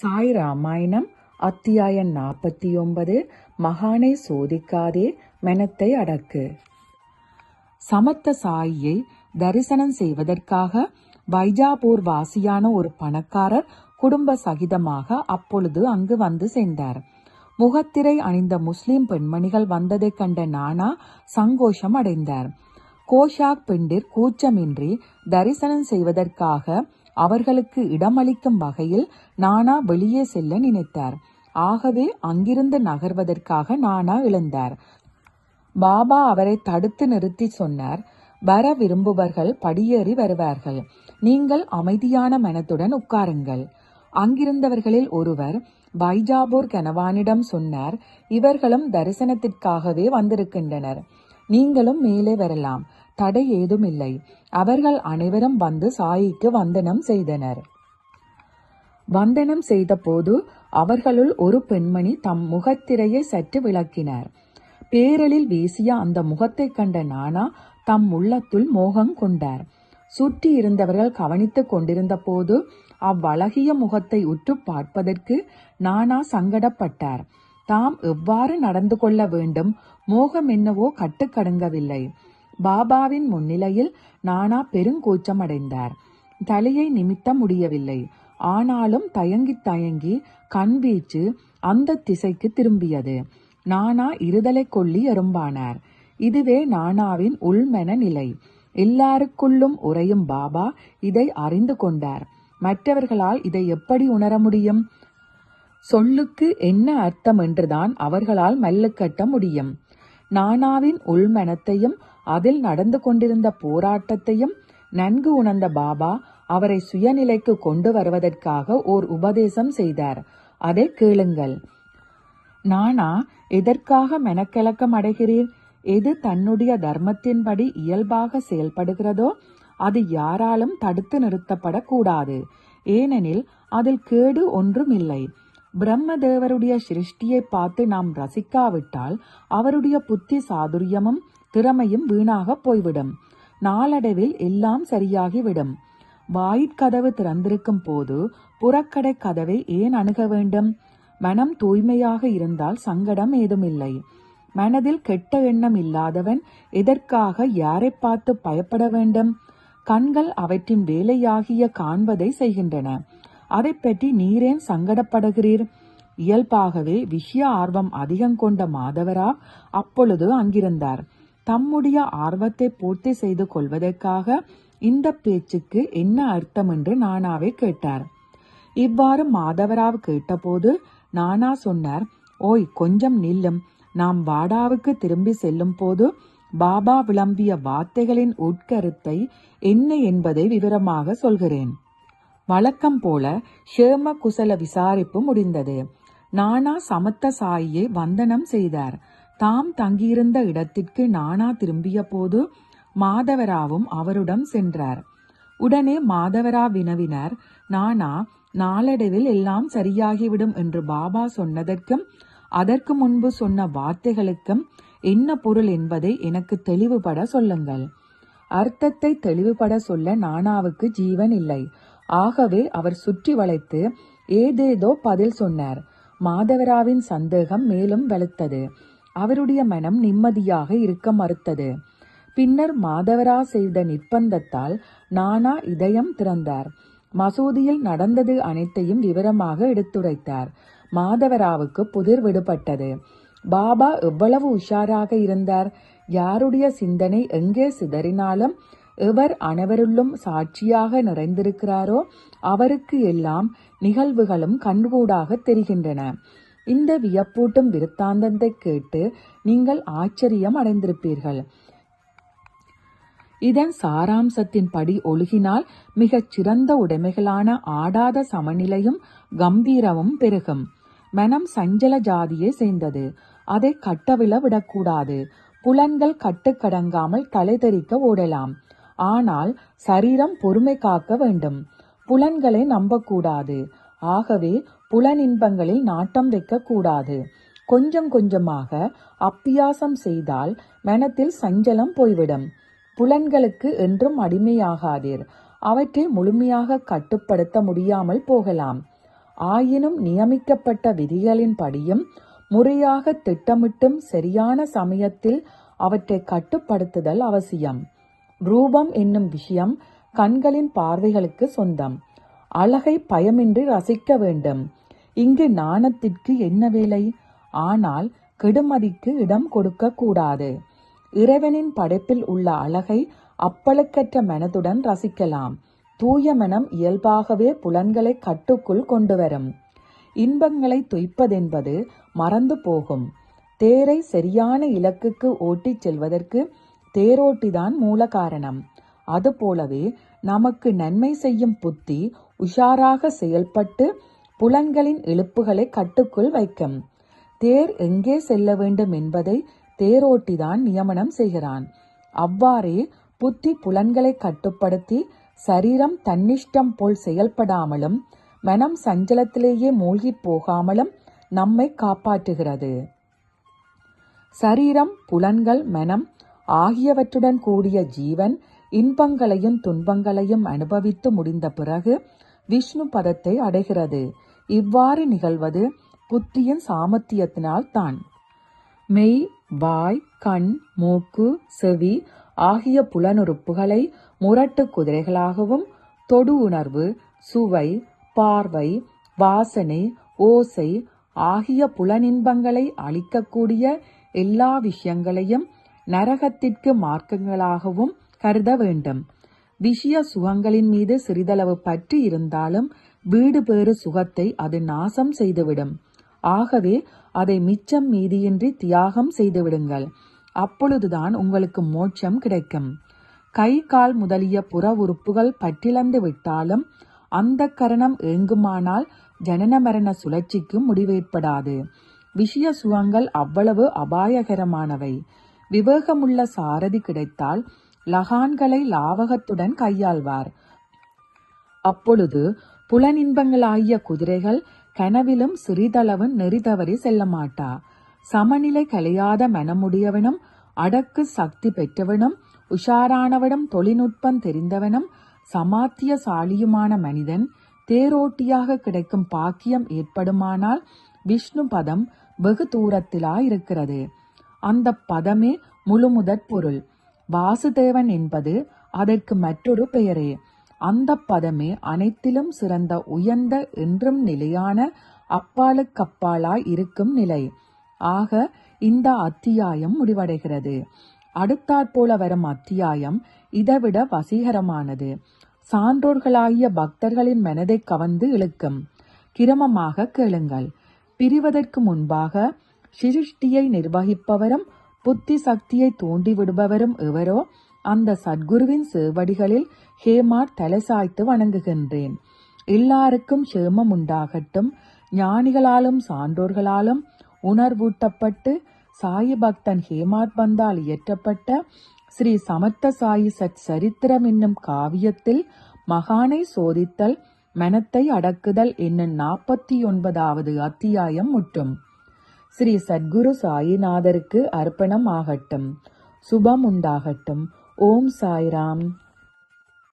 சாய் ராமாயணம் அத்தியாயம் நாற்பத்தி ஒன்பது மகானை சோதிக்காதே மெனத்தை அடக்கு. சமத்த சாயியை தரிசனம் செய்வதற்காக வைஜாபூர் வாசியான ஒரு பணக்காரர் குடும்ப சகிதமாக அப்பொழுது அங்கு வந்து சேர்ந்தார். முகத்திரை அணிந்த முஸ்லிம் பெண்மணிகள் வந்ததைக் கண்ட நானா சங்கோஷம் அடைந்தார். கோஷாக் பெண்டிர் கூச்சமின்றி தரிசனம் செய்வதற்காக அவர்களுக்கு இடமளிக்கும் வகையில் நானா வெளியே செல்ல நினைத்தார். ஆகவே அங்கிருந்து நகர்வதற்காக நானா எழுந்தார். பாபா அவரை தடுத்து நிறுத்தி சொன்னார். வர விரும்புபவர்கள் படியேறி வருவார்கள். நீங்கள் அமைதியான மனத்துடன் உட்காருங்கள் அங்கிருந்தவர்களில் ஒருவர் பைஜாபூர் கனவானிடம் சொன்னார். இவர்களும் தரிசனத்திற்காகவே வந்திருக்கின்றனர். நீங்களும் மேலே வரலாம். தடை ஏதுமில்லை. அவர்கள் அனைவரும் வந்து சாயிக்கு வந்தனம் செய்தனர். வந்தனம் செய்தபோது அவர்களுள் ஒரு பெண்மணி தம் முகத்திரையை சற்று விளக்கினார். பேரலில் வீசிய அந்த முகத்தைக் கண்ட நானா தம் உள்ளத்துள் மோகம் கொண்டார். சுற்றி இருந்தவர்கள் கவனித்துக் கொண்டிருந்த போது அவ்வழகிய முகத்தை உற்று பார்ப்பதற்கு நானா சங்கடப்பட்டார். தாம் எவ்வாறு நடந்து கொள்ள வேண்டும்? மோகம் என்னவோ கட்டுக்கடங்கவில்லை. பாபாவின் முன்னிலையில் நானா பெருங்கூச்சம் அடைந்தார் தலையை நிமித்த முடியவில்லை. ஆனாலும் தயங்கி தயங்கி கண் வீச்சு அந்த திசைக்கு திரும்பியது. நானா இருதலை கொள்ளி எறும்பானார். இதுவே நானாவின் உள்மென நிலை. எல்லாருக்குள்ளும் உறையும் பாபா இதை அறிந்து கொண்டார். மற்றவர்களால் இதை எப்படி உணர முடியும்? சொல்லுக்கு என்ன அர்த்தம் என்றுதான் அவர்களால் மல்லுக்கட்ட முடியும். நானாவின் உள்மனத்தையும் அதில் நடந்து கொண்டிருந்த போராட்டத்தையும் நன்கு உணர்ந்த பாபா அவரை சுயநிலைக்கு கொண்டு வருவதற்காக ஓர் உபதேசம் செய்தார். அதை கேளுங்கள். நானா எதற்காக மெனக்கிழக்கம் அடைகிறீர்? எது தன்னுடைய தர்மத்தின்படி இயல்பாக செயல்படுகிறதோ அது யாராலும் தடுத்து நிறுத்தப்படக்கூடாது. ஏனெனில் அதில் கேடு ஒன்றுமில்லை. பிரம்மதேவருடைய சிருஷ்டியை பார்த்து நாம் ரசிக்காவிட்டால் அவருடைய புத்தி சாதுரியமும் திறமையும் வீணாக போய்விடும். நாளடைவில் எல்லாம் சரியாகிவிடும். வாயிற்கதவு திறந்திருக்கும் போது புறக்கடை கதவை ஏன் அணுக வேண்டும்? மனம் தூய்மையாக இருந்தால் சங்கடம் ஏதுமில்லை. மனதில் கெட்ட எண்ணம் இல்லாதவன் எதற்காக யாரை பார்த்து பயப்பட வேண்டும்? கண்கள் அவற்றின் வேலையாகிய காண்பதை செய்கின்றன. அதை பற்றி நீரேன் சங்கடப்படுகிறீர்? இயல்பாகவே விஷய ஆர்வம் அதிகம் கொண்ட மாதவரா அப்பொழுது அங்கிருந்தார். தம்முடைய ஆர்வத்தை பூர்த்தி செய்து கொள்வதற்காக இந்த பேச்சுக்கு என்ன அர்த்தம் என்று நானாவே கேட்டார். இவ்வாறு மாதவராவ் கேட்டபோது நானா சொன்னார் ஓய் கொஞ்சம் நில்லும். நாம் வாடாவுக்கு திரும்பி செல்லும் போது பாபா விளம்பிய வார்த்தைகளின் உட்கருத்தை என்ன என்பதை விவரமாக சொல்கிறேன். வழக்கம் போல ஷேம குசல விசாரிப்பு முடிந்தது. நானா சமத்த சாயியை வந்தனம் செய்தார். தாம் தங்கியிருந்த இடத்திற்கு நானா திரும்பிய போது மாதவராவும் அவருடன் சென்றார். உடனே மாதவரா வினவினார் நானா நாளடைவில் எல்லாம் சரியாகிவிடும் என்று பாபா சொன்னதற்கும் அதற்கு முன்பு சொன்ன வார்த்தைகளுக்கும் என்ன பொருள் என்பதை எனக்கு தெளிவுபட சொல்லுங்கள். அர்த்தத்தை தெளிவுபட சொல்ல நானாவுக்கு ஜீவன் இல்லை. ஆகவே அவர் சுற்றி வளைத்து ஏதேதோ பதில் சொன்னார். மாதவராவின் சந்தேகம் மேலும் வெளுத்தது. அவருடைய மனம் நிம்மதியாக இருக்க மறுத்தது. பின்னர் மாதவரா செய்த நிர்பந்தத்தால் நானா இதயம் திறந்தார். மசூதியில் நடந்தது அனைத்தையும் விவரமாக எடுத்துரைத்தார். மாதவராவுக்கு புதிர் விடுபட்டது. பாபா எவ்வளவு உஷாராக இருந்தார். யாருடைய சிந்தனை எங்கே சிதறினாலும் எவர் அனைவருள்ளும் சாட்சியாக நிறைந்திருக்கிறாரோ அவருக்கு எல்லாம் நிகழ்வுகளும் கண்கூடாக தெரிகின்றன. இந்த வியப்பூட்டும் விருத்தாந்தத்தை கேட்டு நீங்கள் ஆச்சரியம் அடைந்திருப்பீர்கள். இதன் சாராம்சத்தின் படி ஒழுகினால் மிகச் சிறந்த உடைமைகளான ஆடாத சமநிலையும் கம்பீரமும் பெருகும். மனம் சஞ்சல ஜாதியை சேர்ந்தது. அதை கட்டவிழ விடக்கூடாது. புலன்கள் கட்டுக்கடங்காமல் தலைதெறிக்க ஓடலாம். ஆனால் சரீரம் பொறுமை காக்க வேண்டும். புலன்களை நம்பக்கூடாது. ஆகவே புலனின்பங்களில் நாட்டம் வைக்கக்கூடாது. கொஞ்சம் கொஞ்சமாக அப்பியாசம் செய்தால் மனத்தில் சஞ்சலம் போய்விடும். புலன்களுக்கு என்றும் அடிமையாகாதீர். அவற்றை முழுமையாக கட்டுப்படுத்த முடியாமல் போகலாம். ஆயினும் நியமிக்கப்பட்ட விதிகளின்படியும் முறையாக திட்டமிட்டும் சரியான சமயத்தில் அவற்றை கட்டுப்படுத்துதல் அவசியம். ரூபம் என்னும் விஷயம் கண்களின் பார்வைகளுக்கு சொந்தம். அழகை பயமின்றி ரசிக்க வேண்டும். இங்கு நாணத்திற்கு என்ன வேலை? ஆனால் கெடுமதிக்கு இடம் கொடுக்க கூடாது. இறைவனின் படைப்பில் உள்ள அழகை அப்பழுக்கற்ற மனதுடன் ரசிக்கலாம். தூய மனம் இயல்பாகவே புலன்களை கட்டுக்குள் கொண்டு வரும் இன்பங்களை துய்ப்பதென்பது மறந்து போகும். தேரை சரியான இலக்குக்கு ஓட்டிச் செல்வதற்கு தேரோட்டிதான் மூல காரணம் அதுபோலவே நமக்கு நன்மை செய்யும் புத்தி உஷாராக செயல்பட்டு புலன்களின் இழுப்புகளை கட்டுக்குள் வைக்கும். தேர் எங்கே செல்ல வேண்டும் என்பதை தேரோட்டிதான் நியமனம் செய்கிறான். அவ்வாறே புத்தி புலன்களை கட்டுப்படுத்தி சரீரம் தன்னிஷ்டம் போல் செயல்படாமலும் மனம் சஞ்சலத்திலேயே மூழ்கிப் போகாமலும் நம்மை காப்பாற்றுகிறது. சரீரம் புலன்கள் மனம் ஆகியவற்றுடன் கூடிய ஜீவன் இன்பங்களையும் துன்பங்களையும் அனுபவித்து முடிந்த பிறகு விஷ்ணு பதத்தை அடைகிறது. இவ்வாறு நிகழ்வது புத்தியின் சாமர்த்தியத்தினால் தான். மெய் வாய் கண் மூக்கு செவி ஆகிய புலனுறுப்புகளை முரட்டு குதிரைகளாகவும் தொடு உணர்வு சுவை பார்வை வாசனை ஓசை ஆகிய புலனின்பங்களை அளிக்கக்கூடிய எல்லா விஷயங்களையும் நரகத்திற்கு மார்க்கங்களாகவும் கருத வேண்டும். விஷய சுகங்களின் மீது சிறிதளவு பற்று இருந்தாலும் வீடு பேறு சுகத்தை அது நாசம் செய்துவிடும். ஆகவே அதை மிச்சம் மீதியின்றி தியாகம் செய்துவிடுங்கள். அப்பொழுதுதான் உங்களுக்கு மோட்சம் கிடைக்கும். கை கால் முதலிய புற உறுப்புகள் பற்றிழந்து விட்டாலும் அந்த கரணம் ஏங்குமானால் ஜனன மரண சுழற்சிக்கு முடிவேற்படாது. விஷய சுகங்கள் அவ்வளவு அபாயகரமானவை. விவேகமுள்ள சாரதி கிடைத்தால் லகான்களை லாவகத்துடன் கையாள்வார். அப்பொழுது புலனின்பங்களாகிய குதிரைகள் கனவிலும் சிறிதளவு நெறிதவறி செல்ல மாட்டா சமநிலை கலையாத மனமுடையவனும் அடக்கு சக்தி பெற்றவனும் உஷாரானவனும் தொழில்நுட்பம் தெரிந்தவனும் சமாத்தியசாலியுமான மனிதன் தேரோட்டியாக கிடைக்கும் பாக்கியம் ஏற்படுமானால் விஷ்ணு பதம் வெகு தூரத்திலா இருக்கிறது. அந்த பதமே முழுமுதற் பொருள். வாசுதேவன் என்பது அதற்கு மற்றொரு பெயரே. அந்த பதமே அனைத்திலும் சிறந்த உயர்ந்த என்றும் நிலையான அப்பாலுக்கப்பாலாய் இருக்கும் நிலை. ஆக இந்த அத்தியாயம் முடிவடைகிறது. அடுத்தாற்போல வரும் அத்தியாயம் இதைவிட வசீகரமானது. சான்றோர்களாகிய பக்தர்களின் மனதை கவர்ந்து இழுக்கும். கிரமமாக கேளுங்கள். பிரிவதற்கு முன்பாக சிருஷ்டியை நிர்வகிப்பவரும் புத்தி சக்தியை தூண்டிவிடுபவரும் எவரோ அந்த சத்குருவின் சேவடிகளில் ஹேமார் தலைசாய்த்து வணங்குகின்றேன். எல்லாருக்கும் சேமம் உண்டாகட்டும். ஞானிகளாலும் சான்றோர்களாலும் உணர்வூட்டப்பட்டு சாயி பக்தன் ஹேமாத் பந்தால் இயற்றப்பட்ட ஸ்ரீ சமத்த சாயி சத் சரித்திரம் என்னும் காவியத்தில் மகானை சோதித்தல் மனத்தை அடக்குதல் என்னும் நாற்பத்தி ஒன்பதாவது அத்தியாயம் முற்றும். ஸ்ரீ சத்குரு சாயிநாதருக்கு அர்ப்பணம் ஆகட்டும். சுபம் உண்டாகட்டும். ओम साई राम